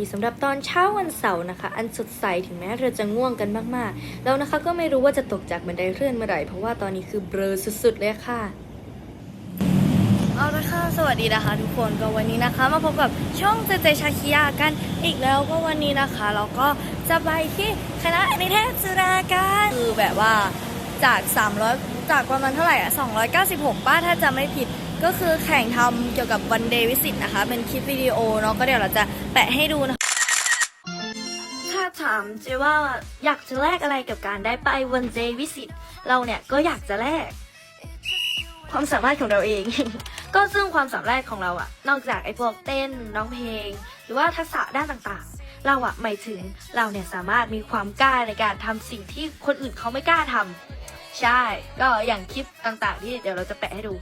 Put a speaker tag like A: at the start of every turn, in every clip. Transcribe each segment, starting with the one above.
A: สวัสดีสำหรับตอนเช้าวันเสาร์นะคะ อันสดใสถึงแม้เราจะง่วงกันมากๆ แล้วนะคะก็ไม่รู้ว่าจะตกจากบันไดเลื่อนเมื่อไหร่ เพราะว่าตอนนี้คือเบลอสุดๆเลยค่ะเอาละค่ะสวัสดีนะคะ ทุกคนก็วันนี้นะคะ มาพบกับช่องเจเจชาคิยากันอีกแล้วก็วันนี้นะคะ เราก็จะไปที่คณะนิเทศจุฬาการคือแบบว่าจาก 300 จากประมาณเท่าไหร่อะ296ป้าถ้าจะไม่ผิด ก็คือแข่งทำเกี่ยวกับวันเดย์วิสิตนะคะ เป็นคลิปวิดีโอเนาะก็เดี๋ยวเราจะแปะให้ดูนะคะถ้าถามเจว่าอยากจะแลกอะไรกับการได้ไปวันเดย์วิสิตเราเนี่ยก็อยากจะแลกความสามารถของเราเอง ก็ซึ่งความสามารถของเราอะนอกจากไอ้พวกเต้นร้องเพลง หรือว่าทักษะด้านต่างๆ เราอะหมายถึงเราเนี่ยสามารถมีความกล้าในการทำสิ่งที่คนอื่นเขาไม่กล้าทำใช่ ก็อย่างคลิปต่างๆ ที่เดี๋ยวเราจะแปะให้ดู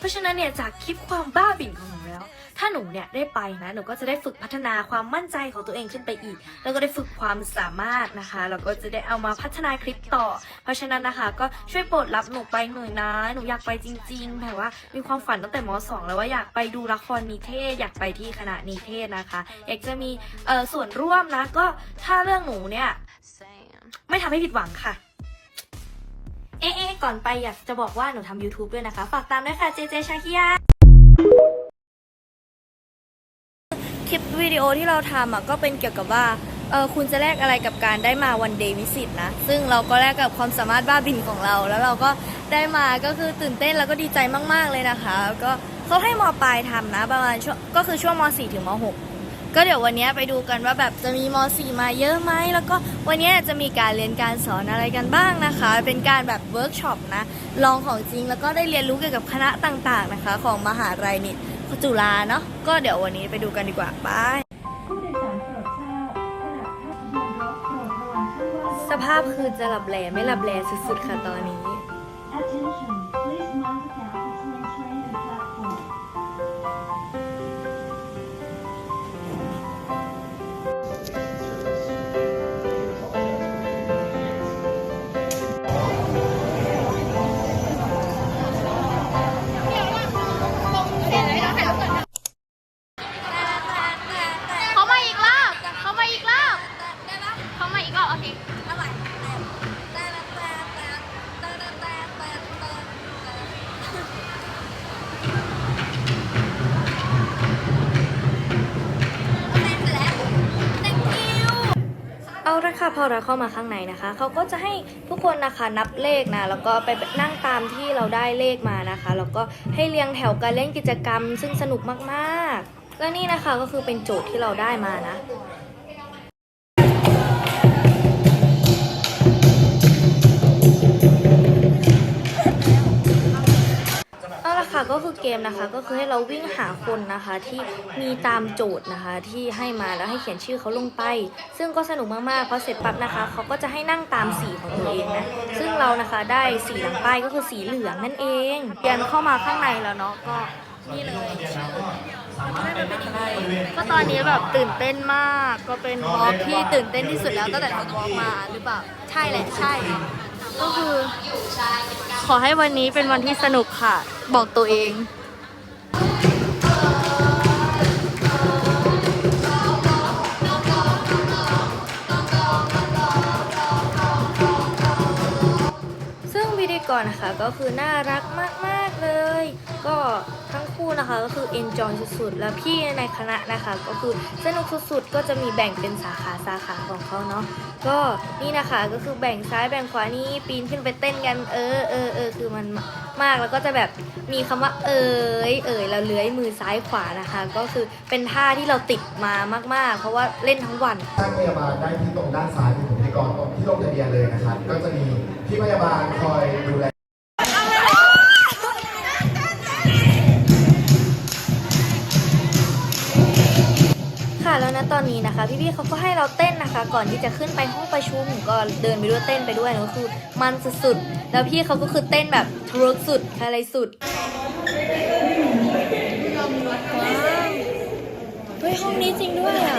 A: เพราะฉะนั้นเนี่ยจากคลิปความบ้าบิ่นของหนูแล้ว ถ้าหนูเนี่ยได้ไปนะหนูก็จะได้ฝึกพัฒนาความมั่นใจของตัวเองขึ้นไปอีก แล้วก็ได้ฝึกความสามารถนะคะแล้วก็จะได้เอามาพัฒนาคลิปต่อ เพราะฉะนั้นนะคะ ก็ช่วยโปรดรับหนูไปหน่อยนะ หนูอยากไปจริงๆแต่ว่ามีความฝันตั้งแต่ม .2 แล้วว่าอยากไปดูละครนิเทศ อยากไปที่คณะนิเทศนะคะอยากจะมีเอ่อส่วนร่วมนะก็ถ้าเรื่องหนูเนี่ยไม่ทำให้ผิดหวังค่ะ เอ๊ะเอ๊ะก่อนไปอยากจะบอกว่าหนูทำ YouTube ด้วยนะคะ ฝากตามด้วยค่ะเจเจชาคิยาคลิปวิดีโอที่เราทำอะก็เป็นเกี่ยวกับว่าเออคุณจะแลกอะไรกับการได้มาวันเดย์วิสิตนะ ซึ่งเราก็แลกกับความสามารถบ้าบินของเรา แล้วเราก็ได้มาก็คือตื่นเต้นแล้วก็ดีใจมาก ๆ เลยนะคะ ก็เขาให้มปลายทำนะ ประมาณช่วงก็คือช่วงม .4 ถึงม .6 ก็เดี๋ยววันนี้ไปดูกันว่าแบบจะมีม .4 มาเยอะไหมแล้วก็วันนี้จะมีการเรียนการสอนอะไรกันบ้างนะคะ เป็นการแบบเวิร์กช็อปนะลองของจริงแล้วก็ได้เรียนรู้เกี่ยวกับคณะต่างๆนะคะ ของมหาลัยนี่จุฬาเนาะก็เดี๋ยววันนี้ไปดูกันดีกว่าบาย
B: ผู้โดยสารโปรดทราบขณะท่านยืนรถโปรดระวังช่องว่าง
A: สภาพคือจะหลับแหลไม่หลับแหลสุดๆค่ะตอนนี้
C: ค่ะ
A: พอเราเข้ามาข้างในนะคะเขาก็จะให้ทุกคนนะคะนับเลขนะแล้วก็ไปนั่งตามที่เราได้เลขมานะคะแล้วก็ให้เรียงแถวการเล่นกิจกรรม ซึ่งสนุกมากๆ และนี่นะคะก็คือเป็นโจทย์ที่เราได้มานะ ก็คือเกมนะคะก็คือให้เราวิ่งหาคนนะคะที่มีตามโจทย์นะคะ ที่ให้มาแล้วให้เขียนชื่อเขาลงไป ซึ่งก็สนุกมากๆพอเสร็จปั๊บนะคะเขาก็จะให้นั่งตามสีของตัวเองนะซึ่งเรานะคะได้สีหลังป้ายก็คือสีเหลืองนั่นเองเรียนเข้ามาข้างในแล้วเนาะก็นี่เลยก็ตอนนี้แบบตื่นเต้นมาก ก็เป็นวอล์กที่ตื่นเต้นที่สุดแล้วตั้งแต่ทำวอล์กมาหรือเปล่า ใช่แหละใช่ ก็คือ ขอให้วันนี้เป็นวันที่สนุกค่ะ บอกตัวเอง กรนนะคะ ก็คือน่ารักมากๆเลย ก็ทั้งคู่นะคะก็คือ enjoy สุดๆ แล้วพี่ในคณะนะคะ ก็คือสนุกสุดๆ ก็จะมีแบ่งเป็นสาขาสาขาของเขาเนาะก็นี่นะคะก็คือแบ่งซ้ายแบ่งขวานี่ปีนขึ้นไปเต้นกันเออเออเออคือมันมากแล้วก็จะแบบมีคำว่าเอ๋ยเอ๋ยแล้วเลื้อยมือซ้ายขวานะคะ ก็คือเป็นท่าที่เราติดมามาก ๆ เพราะว่าเล่นทั้งวัน
D: ท่านพยาบาลได้ที่ตรงด้านซ้ายเป็นพิธีกรตรงที่ลงทะเบียนเลยนะครับก็จะมีพี่พยาบาลคอยดูแล
A: ค่ะแล้วนะตอนนี้นะคะ พี่ๆเขาก็ให้เราเต้นนะคะ ก่อนที่จะขึ้นไปห้องประชุมก็เดินไปด้วยเต้นไปด้วยนะก็คือมันสุดๆแล้วพี่เขาก็คือเต้นแบบทรุกสุดอะไรสุดเฮ้ยห้องนี้จริงด้วยอะ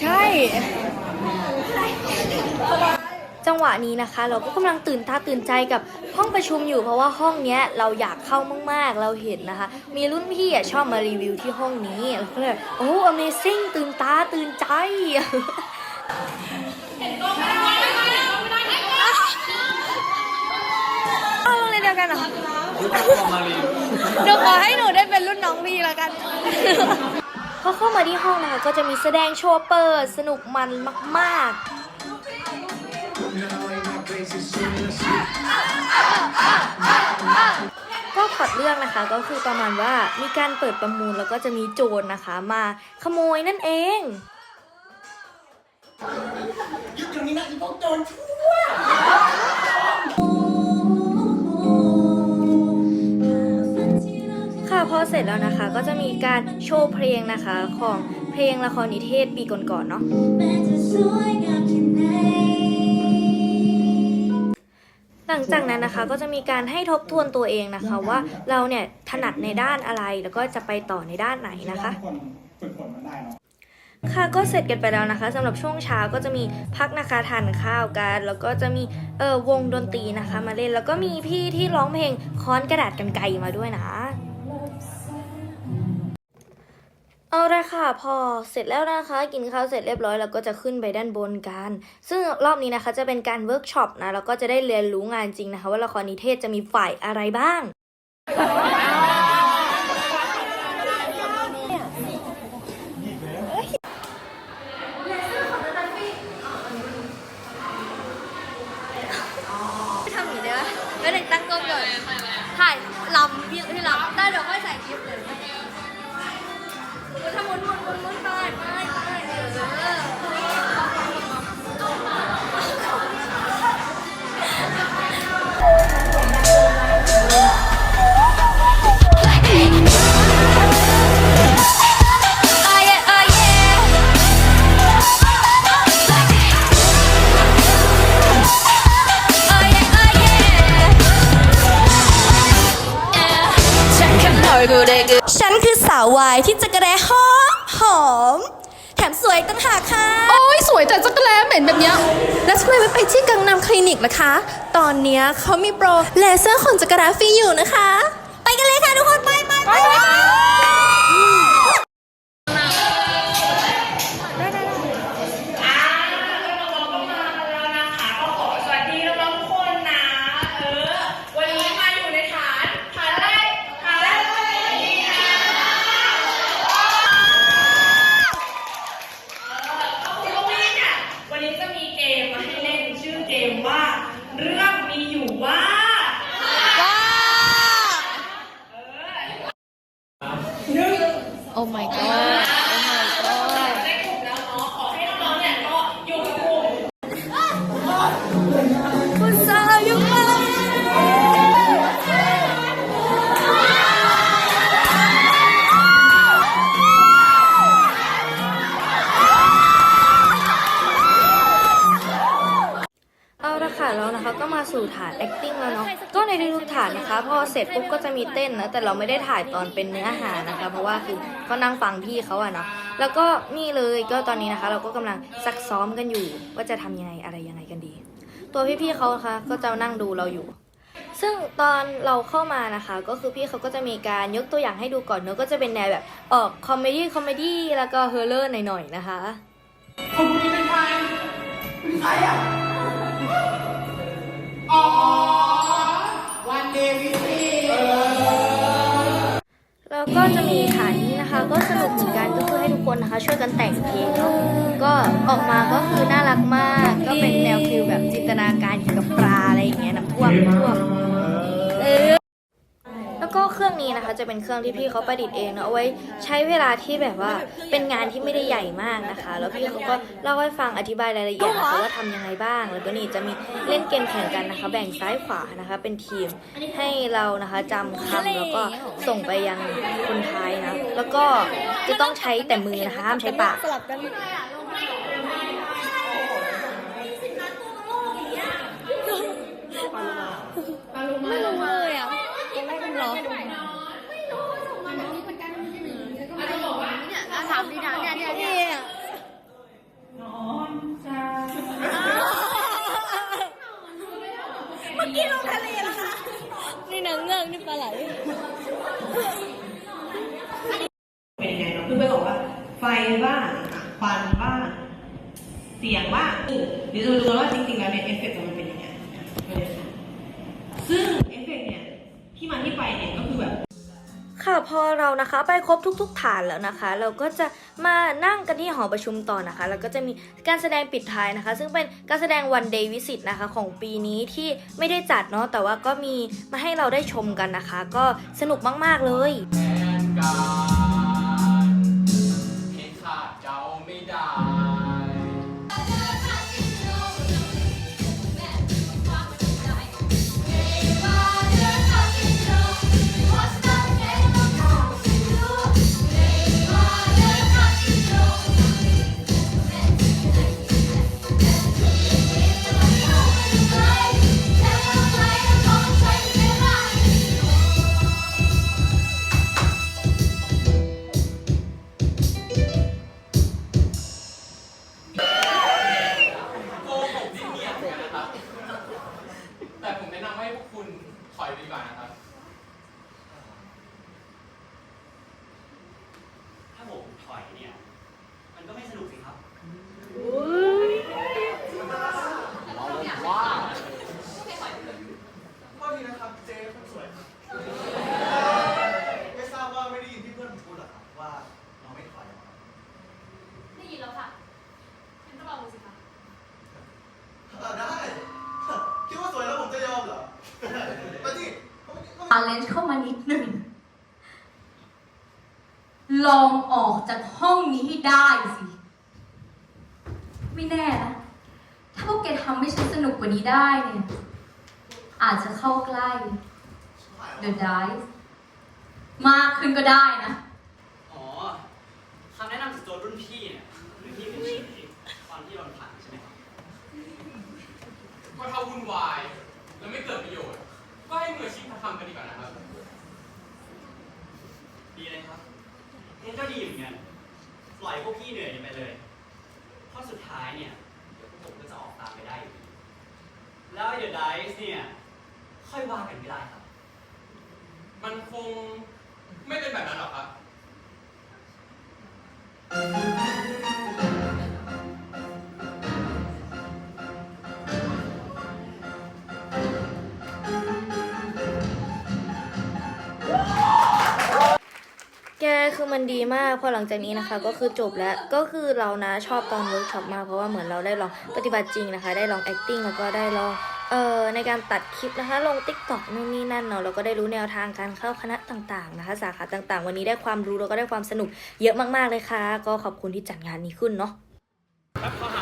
A: ใช่ จังหวะนี้นะคะ เราก็กำลังตื่นตาตื่นใจกับห้องประชุมอยู่เพราะว่าห้องเนี้ยเราอยากเข้ามากๆเราเห็นนะคะ มีรุ่นพี่อะชอบมารีวิวที่ห้องนี้เราก็เลยโอ้ amazing ตื่นตาตื่นใจเอาโรงเรียนเดียวกันเหรอคะเดี๋ยวขอให้หนูได้เป็นรุ่นน้องพี่แล้วกันพอเข้ามาที่ห้องนะคะก็จะมีแสดงโชว์เปิดสนุกมันมาก ๆ พล็อดเรื่องนะคะ ก็คือประมาณว่ามีการเปิดประมูลแล้วก็จะมีโจรนะคะ มาขโมยนั่นเองค่ะพอเสร็จแล้วนะคะก็จะมีการโชว์เพลงนะคะของเพลงละครนิเทศปีก่อนๆเนาะ หลังจากนั้นนะคะก็จะมีการให้ทบทวนตัวเองนะคะว่าเราเนี่ยถนัดในด้านอะไรแล้วก็จะไปต่อในด้านไหนนะคะ
E: คนฝึกฝนมันได้เนาะ
A: ค่ะก็เสร็จกันไปแล้วนะคะสำหรับช่วงเช้าก็จะมีพักนะคะทานข้าวกัน แล้วก็จะมีเออวงดนตรีนะคะ มาเล่นแล้วก็มีพี่ที่ร้องเพลงค้อนกระดาษกันไกรมาด้วยนะ เอาละค่ะพอเสร็จแล้วนะคะ กินข้าวเสร็จเรียบร้อยแล้วก็จะขึ้นไปด้านบนกัน ซึ่งรอบนี้นะคะจะเป็นการเวิร์กช็อปนะแล้วก็จะได้เรียนรู้งานจริงนะคะ ว่าละครนิเทศจะมีฝ่ายอะไรบ้างทำอย่างนี้ได้ปะแล้วเด็กตั้งกล้องก่อนถ่ายลำพี่พี่ลำได้เดี๋ยวค่อยใส่คลิปเลย ถ้าหมุนหมุนหมุนหมุนไปไปไปเออโอ้ยโอ้ย
F: ฉันคือสาววายที่จะกระแดหอมหอม แถมสวยตั้งหากค่ะ
C: โอ้ยสวยแต่จักรแลเหม็นแบบเนี้ย
F: แล้วทำไมไม่ไปที่กังนำคลินิกล่ะคะ ตอนเนี้ยเขามีโปรเลเซอร์ขนจักรแลฟรีอยู่นะคะ ไปกันเลยค่ะทุกคน ไปไปไปไป
G: สวัสดีน้องๆทุกคนนะ เออ วันนี้มาอยู่ในฐาน ฐานอะไร ฐานอะไรสวัสดีค่ะคุณลูกนี่เนี่ยวันนี้จะมีเกมมาให้เล่นชื่อเกมว่า เรื่องมีอยู่ว่า
C: โอ้ my god
A: สู่ฐาน acting แล้วเนาะก็ในทุกๆฐานนะคะพอเสร็จปุ๊บก็จะมีเต้นนะแต่เราไม่ได้ถ่ายตอนเป็นเนื้อหานะคะ เพราะว่าคือก็นั่งฟังพี่เขาอะเนาะแล้วก็นี่เลยก็ตอนนี้นะคะ เราก็กำลังซักซ้อมกันอยู่ ว่าจะทำยังไงอะไรยังไงกันดี ตัวพี่ๆเขานะคะก็จะนั่งดูเราอยู่ ซึ่งตอนเราเข้ามานะคะ ก็คือพี่เขาก็จะมีการยกตัวอย่างให้ดูก่อนเนอะก็จะเป็นแนวแบบออกคอมเมดี้คอมเมดี้แล้วก็เฮอร์เลอร์หน่อยๆนะคะ
E: คนคนนี้เป็นใครเป็นใครอะ
A: ให้ทุกคนนะคะช่วยกันแต่งเพลงเนาะก็ออกมาก็คือน่ารักมาก ก็เป็นแนวฟิลแบบจินตนาการเกี่ยวกับปลาอะไรอย่างเงี้ยน้ำท่วมน้ำท่วม นี้นะคะจะเป็นเครื่องที่พี่เขาประดิษฐ์เองเนาะเอาไว้ใช้เวลาที่แบบว่าเป็นงานที่ไม่ได้ใหญ่มากนะคะ แล้วพี่เขาก็เล่าให้ฟังอธิบายรายละเอียดนะคะว่าทำยังไงบ้าง แล้วก็นี่จะมีเล่นเกมแข่งกันนะคะ แบ่งซ้ายขวานะคะ เป็นทีมให้เรานะคะจำคำแล้วก็ส่งไปยังคนท้ายนะแล้วก็จะต้องใช้แต่มือนะคะห้ามใช้ปาก
F: สลับกันไม่รู้เลยอะตอนแรกมันร้อน
C: ถามดีนะเนี่ยเนี่ย
F: เนี่ย
G: น้องจ้า
H: กี้ลงทะเลแล้วค่ะนี่นางเงือกนี่ปลาไหล
I: เป็นยังไงเนาะคือไปบอกว่า ไฟบ้างควันบ้างเสียงบ้างเดี๋ยวจะมาดูกันว่าจริงๆแล้วเนี่ยเอฟเฟกต์มันเป็นยังไงซึ่งเอฟเฟกต์เนี่ยที่มาที่ไปเนี่ยก็คือแบบ
A: ค่ะ พอเรานะคะไปครบทุก ๆ ฐานแล้วนะคะ เราก็จะมานั่งกันที่หอประชุมต่อนะคะ แล้วก็จะมีการแสดงปิดท้ายนะคะ ซึ่งเป็นการแสดงวันเดย์วิสิตนะคะของปีนี้ที่ไม่ได้จัดเนาะแต่ว่าก็มีมาให้เราได้ชมกันนะคะ ก็สนุกมาก ๆ เลย
E: อา
J: จจะเข้า
G: ใกล้ The Dice มากขึ้นก็ได้นะ
K: อ๋อคำแนะนำจากตัวรุ่นพี่เนี่ยรุ่นพี่เป็นฉีตอนที่โดนผลักใช่ไหมครับ
E: ก็ถ้าวุ่นวาย แล้วไม่เกิดประโยชน์ ก็ให้มืออาชีพทำกันดีกว่านะครับ
K: ดีเลยครับงั้นก็ดีเหมือนกันปล่อยพวกพี่เหนื่อยกันไปเลยเพราะสุดท้ายเนี่ยเดี๋ยวพวกผมก็จะออกตามไปได้อยู่ดีแล้วไอ้ The Dice เนี่ย ค่อยว่ากันไม่ได้ครับ
E: มันคงไม่เป็นแบบนั้นหรอกครับ
A: แกคือมันดีมากพอหลังจากนี้นะคะ ก็คือจบแล้วก็คือเรานะชอบตอนเวิร์กช็อปมากเพราะว่าเหมือนเราได้ลองปฏิบัติจริงนะคะ ได้ลอง acting แล้วก็ได้ลอง เอ่อในการตัดคลิปนะคะ ลงติ๊กต็อกนู่นนี่นั่นเนาะเราก็ได้รู้แนวทางการเข้าคณะต่างๆนะคะ สาขาต่างๆ วันนี้ได้ความรู้แล้วก็ได้ความสนุกเยอะมากๆเลยค่ะ ก็ขอบคุณที่จัดงานนี้ขึ้นเนาะ
K: ครับขอหา